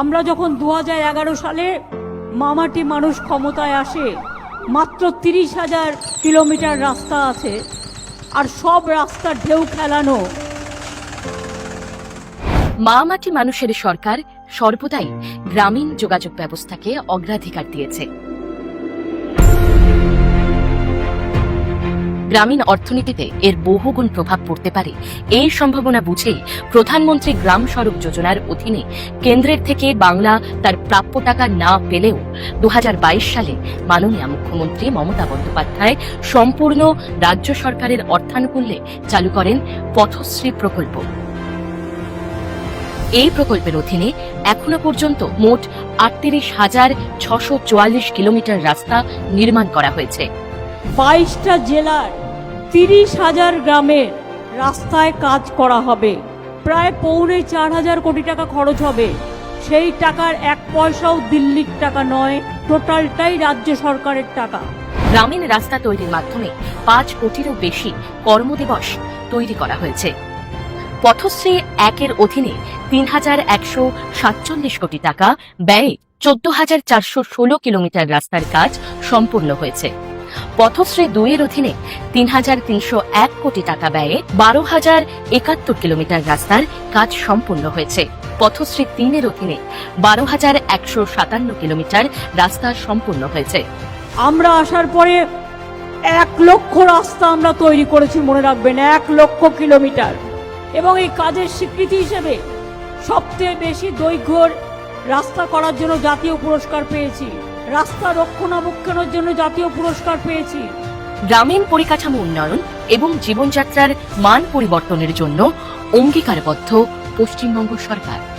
আমরা যখন দু হাজার এগারো সালে মামাটি মানুষ ক্ষমতায় আসে, মাত্র তিরিশ হাজার কিলোমিটার রাস্তা আছে, আর সব রাস্তা ঢেউ খেলানো মামাটি মানুষের সরকার সর্বদাই গ্রামীণ যোগাযোগ ব্যবস্থাকে অগ্রাধিকার দিয়েছে। গ্রামীণ অর্থনীতিতে এর বহুগুণ প্রভাব পড়তে পারে। এই সম্ভাবনা বুঝেই প্রধানমন্ত্রী গ্রাম সড়ক যোজনার অধীনে কেন্দ্রের থেকে বাংলা তার প্রাপ্য টাকা না পেলেও দু হাজার বাইশ সালে মাননীয় মুখ্যমন্ত্রী মমতা বন্দ্যোপাধ্যায় সম্পূর্ণ রাজ্য সরকারের অর্থানুকূল্যে চালু করেন পথশ্রী প্রকল্প। এই প্রকল্পের অধীনে এখনও পর্যন্ত মোট আটত্রিশ হাজার ছশো কিলোমিটার রাস্তা নির্মাণ করা হয়েছে। বাইশটা জেলার তিরিশ হাজার গ্রামের রাস্তায় কাজ করা হবে। প্রায় পৌনে চার হাজার কোটি টাকা খরচ হবে। সেই টাকার এক পয়সাও দিল্লির টাকা নয়, টোটালটাই রাজ্য সরকারের টাকা। গ্রামীণ রাস্তা তৈরির মাধ্যমে পাঁচ কোটিরও বেশি কর্মদিবস তৈরি করা হয়েছে। পথশ্রী একের অধীনে তিন হাজার একশো সাতচল্লিশ কোটি টাকা ব্যয়ে চোদ্দ হাজার চারশো ষোলো কিলোমিটার রাস্তার কাজ সম্পূর্ণ হয়েছে। পথশ্রী দুইয়ের অধীনে তিন হাজার তিনশো এক কোটি টাকা ব্যয়ে বারো হাজার একাত্তর কিলোমিটার রাস্তার কাজ সম্পূর্ণ হয়েছে। পথশ্রী তিনের অধীনে বারো হাজার একশো সাতান্ন কিলোমিটার রাস্তা সম্পূর্ণ হয়েছে। আমরা আসার পরে এক লক্ষ রাস্তা আমরা তৈরি করেছি, মনে রাখবেন, এক লক্ষ কিলোমিটার। এবং এই কাজের স্বীকৃতি হিসেবে সবচেয়ে বেশি দৈর্ঘ্যর রাস্তা করার জন্য জাতীয় পুরস্কার পেয়েছি। রাস্তা রক্ষণাবেক্ষণের জন্য জাতীয় পুরস্কার পেয়েছি। গ্রামীণ পরিকাঠামো উন্নয়ন এবং জীবনযাত্রার মান পরিবর্তনের জন্য অঙ্গীকারবদ্ধ পশ্চিমবঙ্গ সরকার।